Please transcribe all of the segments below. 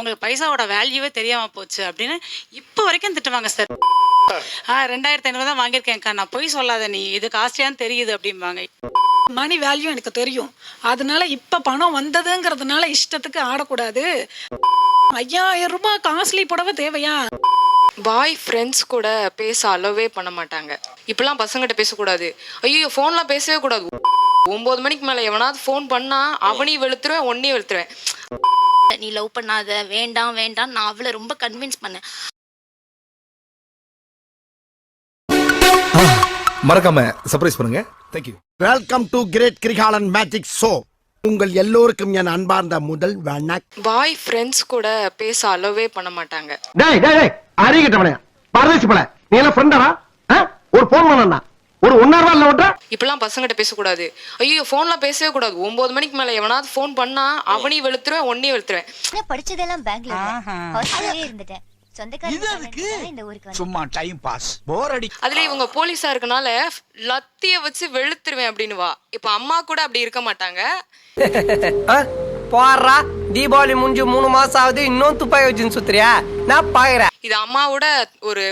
உங்களுக்கு பைசாவோட வேல்யூவே தெரியாம போச்சு அப்படின்னு இப்போ வரைக்கும் திட்டுவாங்க சார் ஆ ரெண்டாயிரத்தி ஐநூறு தான் வாங்கியிருக்கேன்க்கா நான் பொய் சொல்லாத நீ. இது காஸ்ட்லியான்னு தெரியுது அப்படிம்பாங்க. மணி வேல்யூ எனக்கு தெரியும். அதனால இப்ப பணம் வந்ததுங்கிறதுனால இஷ்டத்துக்கு ஆடக்கூடாது. ஐயாயிரம் ரூபாய் காஸ்ட்லி புடவை தேவையா? பாய் ஃப்ரெண்ட்ஸ் கூட பேச அலோவே பண்ண மாட்டாங்க. இப்பெல்லாம் பசங்கிட்ட பேசக்கூடாது. ஐயோ ஃபோன்லாம் பேசவே கூடாது. ஒம்பது மணிக்கு மேலே எவனாவது ஃபோன் பண்ணா அவனையும் வெளுத்துருவேன் ஒன்னையும் வெளுத்துருவேன். நீ லவ் பண்ணாத வேண்டாம் வேண்டாம் நான் அவளை ரொம்ப கன்வின்ஸ் பண்ணேன். மறக்காம சர்ப்ரைஸ் பண்ணுங்க. Thank you welcome to great Kirikalan magic show உங்கள் எல்லோருக்கும் என் அன்பார்ந்த முதல் வணக்கம் பாய் ஃப்ரெண்ட்ஸ் கூட பேச அலோவே பண்ண மாட்டாங்க. டேய் டேய் டேய் அறிகிட்டவனே பரதேசி பல நீ எல்லாம் ஃப்ரெண்டா ஒரு போன் பண்ணா ஒரு ஒன்னாயிரம் இல்ல ஓட்ட இப்பெல்லாம் பசங்கிட்ட பேசக்கூடாது. ஐயோ ஃபோன்லாம் பேசவே கூடாது. ஒம்பது மணிக்கு மேலே எவனாவது ஃபோன் பண்ணா அவனையும் வெளுத்துருவேன் ஒன்னையும் வெளுத்துருவேன். நான் படிச்சதெல்லாம் பேங்க்ல ஹாஸ்டல்லே இருந்துட்டேன். சொந்தக்காரங்க இந்த ஊருக்கு வந்து சும்மா டைம் பாஸ் போர் அடி. அதுல இவங்க போலீஸா இருக்கனால லத்திய வச்சு வெளுத்துருவேன் அப்படின்னு வா. இப்ப அம்மா கூட அப்படி இருக்க மாட்டாங்க. போடுறா தீபாவளி முடிஞ்சு மூணு மாசம் ஆகுது இன்னும் துப்பாக்கி வச்சுன்னு சுத்துறியா? நான் பாக்குறேன். இது அம்மாவோட ஒரு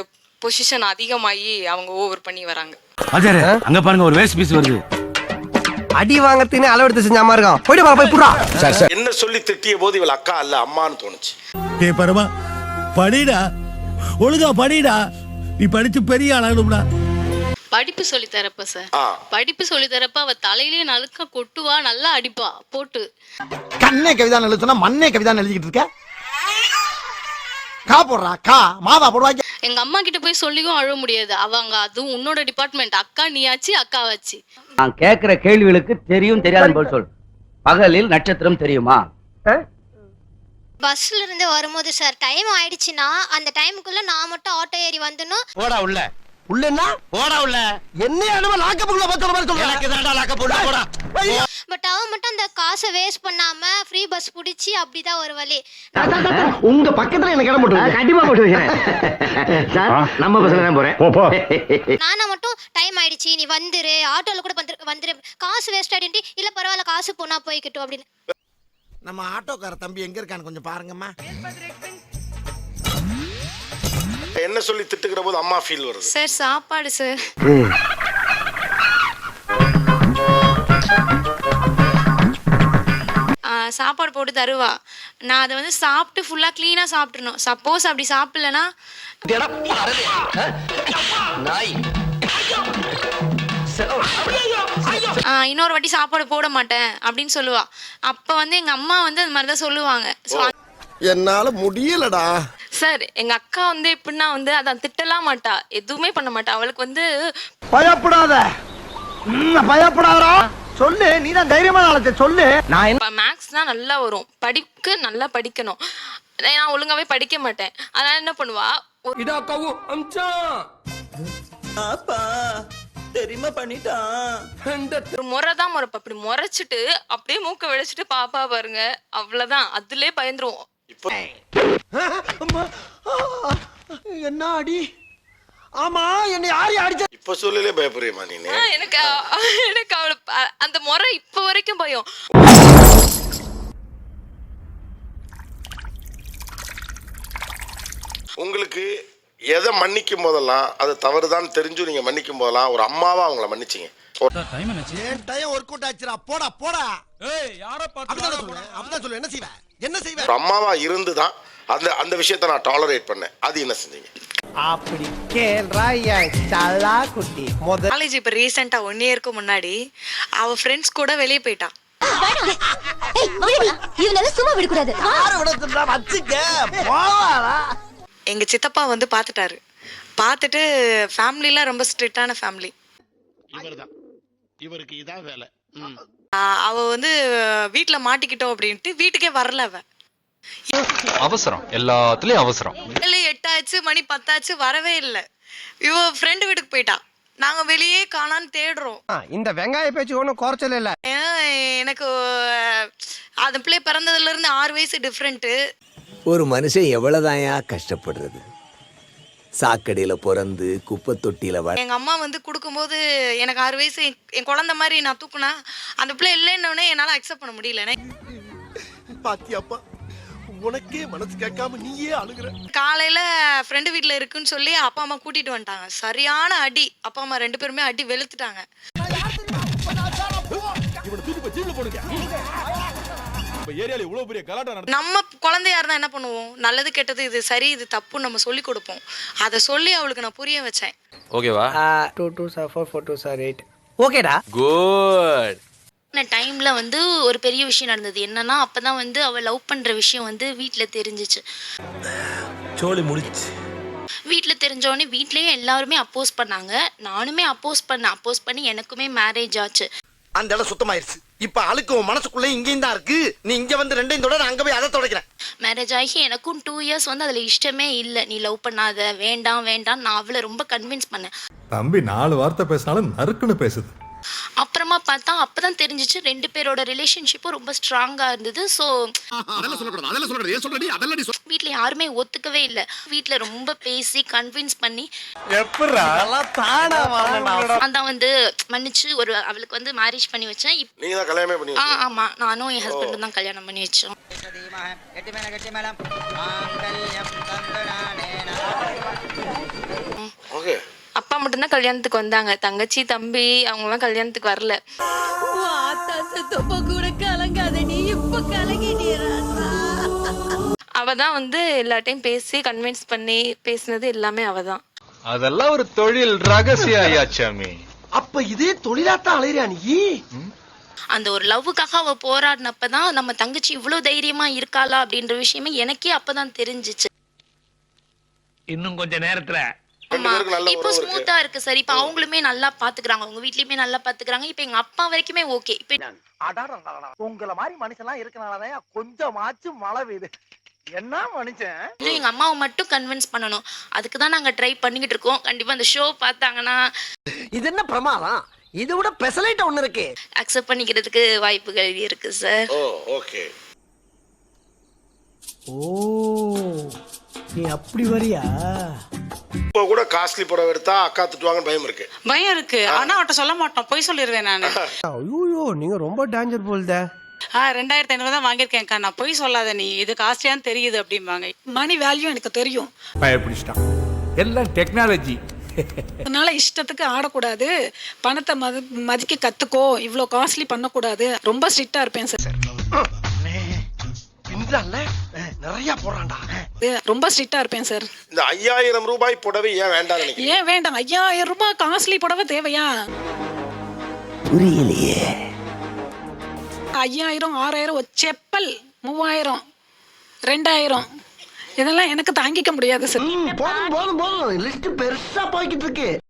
பொசிஷன் அதிகமாகி அவங்க ஓவர் பண்ணி வராங்க. அஜாரு அங்க பாருங்க ஒரு வேஸ்ட் பீஸ் வருது. அடி வாங்கறதுன்னு அளவெடுத்து செஞ்ச மாதிரி இருக்கான். போயிட்டு வா போய் புறா என்ன சொல்லி திட்டிய போது இவள் அக்கா அல்ல அம்மான்னு தோணுச்சு. டே பரமா படிடா. ஒழுங்கா படிடா. நீ படிச்சு பெரிய ஆளாகணும்டா படிப்பு சொல்லி தரப்ப சார். படிப்பு சொல்லி தரப்ப அவ தலையிலே நலுக்க கொட்டுவா நல்லா அடிப்பா. போட்டு. கண்ணே கவிதா எழுதுனா மண்ணே கவிதா எழுதிக்கிட்டு இருக்க? கா போடுறா கா மாவா போடுவாங்க. எங்க அம்மா கிட்ட போய் சொல்லியும் அழ முடியாது. அவங்க அதுவும் உன்னோட டிபார்ட்மெண்ட் அக்கா நீயாச்சு அக்காவாச்சு நான் கேக்குற கேள்விகளுக்கு தெரியும் தெரியாத போல் சொல். பகலில் நட்சத்திரம் தெரியுமா? பஸ்ல இருந்து வரும்போது சார் டைம் ஆயிடுச்சுன்னா அந்த டைமுக்குள்ள நான் மட்டும் ஆட்டோ ஏறி வந்துடணும். போடா உள்ள. உள்ளன்னா போடா உள்ள. என்ன அனுபவ லாக்கப்புக்குள்ள பத்தற மாதிரி எனக்கு தாண்டா லாக்க போடா. போடா பட் அவன் மட்டும் அந்த காசை வேஸ்ட் பண்ணாம ஃப்ரீ பஸ் பிடிச்சி அப்படிதான் ஒரு வழி. உங்க பக்கத்துல எனக்கு இடம் போட்டு கண்டிப்பா போட்டு நம்ம பசங்க தான் போறேன். நானா மட்டும் டைம் ஆயிடுச்சு நீ வந்துரு ஆட்டோல கூட வந்துரு வந்துரு. காசு வேஸ்ட் ஆயிடுச்சு இல்ல பரவாயில்ல காசு போனா போய்க்கிட்டும் அப்படின்னு. நம்ம ஆட்டோக்கார தம்பி எங்க இருக்கான்னு கொஞ்சம் பாருங்கம்மா. என்ன சொல்லி திட்டுகிற போது அம்மா ஃபீல் வருது. சார் சாப்பாடு சார் சாப்பாடு போட்டு தருவா. நான் அதை வந்து சாப்பிட்டு ஃபுல்லாக க்ளீனாக சாப்பிட்றணும் சப்போஸ் அப்படி சாப்பிட்லனா நாய். இன்னொரு வாட்டி சாப்பாடு போட மாட்டேன் அப்படின்னு சொல்லுவா. அப்போ வந்து எங்கள் அம்மா வந்து அந்த மாதிரி தான் சொல்லுவாங்க என்னால முடியலடா. சார் எங்க அக்கா வந்து எப்படின்னா வந்து அதான் திட்டலாம் மாட்டா. எதுவுமே பண்ண மாட்டா. அவளுக்கு வந்து பயப்படாத. பயப்படாதடா. சொல்லு நீ தான் தைரியமான ஆளத்தை சொல்லு. நான் மேக்ஸ்னா நல்லா வரும். படிக்க நல்லா படிக்கணும். நான் ஒழுங்காவே படிக்க மாட்டேன். அதனால என்ன பண்ணுவா? இதா கவும் அம்ச்சான் தெரியுமா பண்ணிட்டான். ஒரு முறை தான் முறைப்பா. அப்படி முறைச்சிட்டு அப்படியே மூக்க வெடிச்சிட்டு பாப்பா பாருங்க. அவ்வளவுதான். அதுலயே பயந்துருவோம். இப்போ என்ன அடி ஆமா என்னை யாரு அடிச்ச இப்ப சொல்லலே பயப்படுறியம்மா நீனு ஆ, எனக்கு எனக்கு அவளை அந்த முறை இப்ப வரைக்கும் பயம். உங்களுக்கு எதை மன்னிக்கும் போதெல்லாம் அது தவறுதான் தெரிஞ்சு நீங்க மன்னிக்கும் போதெல்லாம் ஒரு அம்மாவா அவங்கள மன்னிச்சிங்க. டைம் ஒர்க் அவுட் ஆச்சுடா. போடா போடா. அப்படிதான் சொல்லுவேன் அப்படிதான் சொல்லுவேன். என்ன செய்வேன் என்ன செய்வேன்? அம்மாவா இருந்து தான் அந்த அந்த விஷயத்த நான் டாலரேட் பண்ணேன். அது என்ன செஞ்சீங்க? அப்படி கேள்றா குட்டி. முத காலேஜ் இப்ப ரீசெண்டா ஒன் இயருக்கு முன்னாடி அவ ஃப்ரெண்ட்ஸ் கூட வெளியே போயிட்டான் எங்க சித்தப்பா வந்து பார்த்துட்டாரு பார்த்துட்டு ஃபேமிலிலாம் ரொம்ப ஸ்ட்ரிக்டான ஃபேமிலி இவர்தான். இவருக்கு இதான் வேலை. அவ வந்து வீட்டில் மாட்டிக்கிட்டோம் அப்படின்ட்டு வீட்டுக்கே வரல அவ. அவசரம். எல்லாத்துலயும் அவசரம். இல்லை எட்டாச்சு மணி பத்தாச்சு வரவே இல்லை. இவ ஃப்ரெண்டு வீட்டுக்கு போயிட்டா. நாங்க வெளியே காணான்னு தேடுறோம். இந்த வெங்காய பேச்சு ஒன்றும் குறைச்சல இல்ல. எனக்கு அந்த பிள்ளை பிறந்ததுல இருந்து ஆறு வயசு டிஃப்ரெண்ட்டு ஒரு மனுஷன் எவ்வளவுதாயா கஷ்டப்படுறது? சாக்கடையில பிறந்து குப்பை தொட்டியில வள எங்க அம்மா வந்து கொடுக்கும்போது எனக்கு ஆறு வயசு என் என் குழந்தை மாதிரி நான் தூக்குனா அந்த பிள்ளை இல்லைன்னொடனே என்னால அக்செப்ட் பண்ண முடியல. பாத்தியாப்பா உனக்கே மனசு கேட்காம நீயே அழுகுற. காலையில ஃப்ரெண்டு வீட்ல இருக்குன்னு சொல்லி அப்பா அம்மா கூட்டிட்டு வந்துட்டாங்க. சரியான அடி. அப்பா அம்மா ரெண்டு பேருமே அடி வெளுத்துட்டாங்க. நம்ம குழந்தையா இருந்தா என்ன பண்ணுவோம்? நல்லது கெட்டது இது சரி இது தப்புன்னு நம்ம சொல்லி கொடுப்போம். அதை சொல்லி அவளுக்கு நான் புரிய வச்சேன். ஓகேவா? Two two sir four four two sir eight ஓகேடா. குட் டைம்ல வந்து ஒரு பெரிய விஷயம் நடந்தது. என்னன்னா அப்பதான் வந்து அவ லவ் பண்ற விஷயம் வந்து வீட்ல தெரிஞ்சிச்சு. சோழி முடிச்சு. வீட்ல தெரிஞ்சோடனே வீட்லயும் எல்லாருமே அப்போஸ் பண்ணாங்க. நானுமே அப்போஸ் பண்ணேன். அப்போஸ் பண்ணி எனக்குமே மேரேஜ் ஆச்சு. அந்த இடம் சுத்தமாயிருச்சு. இப்ப அழுக்கு உன் மனசுக்குள்ள இங்கேயும் தான் இருக்கு. நீ இங்க வந்து ரெண்டையும் தொட அங்க போய் அதை தொடக்கிறேன். மேரேஜ் ஆகி எனக்கும் டூ இயர்ஸ் வந்து அதுல இஷ்டமே இல்லை. நீ லவ் பண்ணாத வேண்டாம் வேண்டாம் நான் அவளை ரொம்ப கன்வின்ஸ் பண்ணேன். தம்பி நாலு வார்த்தை பேசினாலும் நறுக்குன்னு பேசுது. அப்புறமா பார்த்தா அப்பதான் தெரிஞ்சிச்சு ரெண்டு பேரோட ரிலேஷன்ஷிப்பும் ரொம்ப ஸ்ட்ராங்கா இருந்தது. ஸோ வீட்ல யாருமே ஒத்துக்கவே இல்லை. வீட்ல ரொம்ப பேசி கன்வின்ஸ் பண்ணி. தானா அதான் வந்து மன்னிச்சு ஒரு அவளுக்கு வந்து மேரேஜ் பண்ணி வச்சேன். தான் ஆ ஆமா. நானும் என் ஹஸ்பண்டும் தான் கல்யாணம் பண்ணி வச்சோம். அப்பா மட்டும்தான் கல்யாணத்துக்கு வந்தாங்க. தங்கச்சி தம்பி அவங்கலாம் கல்யாணத்துக்கு வரல. அவ தான் வந்து எல்லாட்டையும் பேசி கன்வின்ஸ் பண்ணி பேசினது எல்லாமே அவ தான் அதெல்லாம் ஒரு தொழில் ரகசிய ஐயாச்சாமி அப்ப இதே தொழிலாத்தான் அலையிறியா நீ? அந்த ஒரு லவ்வுக்காக அவ போராடினப்பதான் நம்ம தங்கச்சி இவ்வளவு தைரியமா இருக்காளா அப்படின்ற விஷயமே எனக்கே அப்பதான் தெரிஞ்சிச்சு. இன்னும் கொஞ்ச நேரத்துல இப்போ ஸ்மூத்தா இருக்கு. சார் இப்போ அவங்களுமே நல்லா பாத்துக்கிறாங்க. அவங்க வீட்லயுமே நல்லா பாத்துக்கிறாங்க. இப்போ எங்க அப்பா வரைக்குமே ஓகே. இப்போ உங்கள மாதிரி மனுஷன்லாம் இருக்கனாலதான் கொஞ்சமாச்சும் மழை பெய்யுது. என்ன மனுஷன்? எங்க அம்மாவை மட்டும் கன்வின்ஸ் பண்ணணும். அதுக்கு தான் நாங்க ட்ரை பண்ணிக்கிட்டு இருக்கோம். கண்டிப்பா அந்த ஷோ பார்த்தாங்கன்னா. இது என்ன பிரமாதம்? இதை விட பெசலைட் ஒண்ணு இருக்கு. அக்செப்ட் பண்ணிக்கிறதுக்கு வாய்ப்புகள் இருக்கு சார் ஓ ஓகே ஓ நீ அப்படி வரியா? இப்போ கூட காஸ்ட்லி புடவை எடுத்தா அக்கா திட்டுவாங்கன்னு பயம் இருக்கு பயம் இருக்கு ஆனா அவட்ட சொல்ல மாட்டோம் போய் சொல்லிடுவேன் நான் ஐயோ நீங்க ரொம்ப டேஞ்சர் போல்தே ஆ ரெண்டாயிரத்தி ஐநூறு தான் வாங்கியிருக்கேன்க்கா நான் போய் சொல்லாத நீ இது காஸ்ட்லியான்னு தெரியுது அப்படிம்பாங்க மணி வேல்யூ எனக்கு தெரியும் பயப்பிடிச்சிட்டான் எல்லாம் டெக்னாலஜி அதனால இஷ்டத்துக்கு ஆடக்கூடாது பணத்தை மதி மதிக்க கத்துக்கோ இவ்வளோ காஸ்ட்லி பண்ணக்கூடாது ரொம்ப ஸ்ட்ரிக்டா இருப்பேன் சார் நிறைய போறான்டா ரொம்ப ஸ்ட்ரிக்டா இருப்பேன் சார் இந்த ஐயாயிரம் ரூபாய் புடவை ஏன் வேண்டாம் நினைக்கிறீங்க? ஏன் வேண்டாம்? ஐயாயிரம் ரூபாய் காஸ்ட்லி புடவை தேவையா? புரியலையே. ஐயாயிரம் ஆறாயிரம் ஒரு செப்பல் மூவாயிரம் ரெண்டாயிரம். இதெல்லாம் எனக்கு தாங்கிக்க முடியாது சார் போதும் போதும் போதும். லிஸ்ட் பெருசா போய்கிட்டு இருக்கு.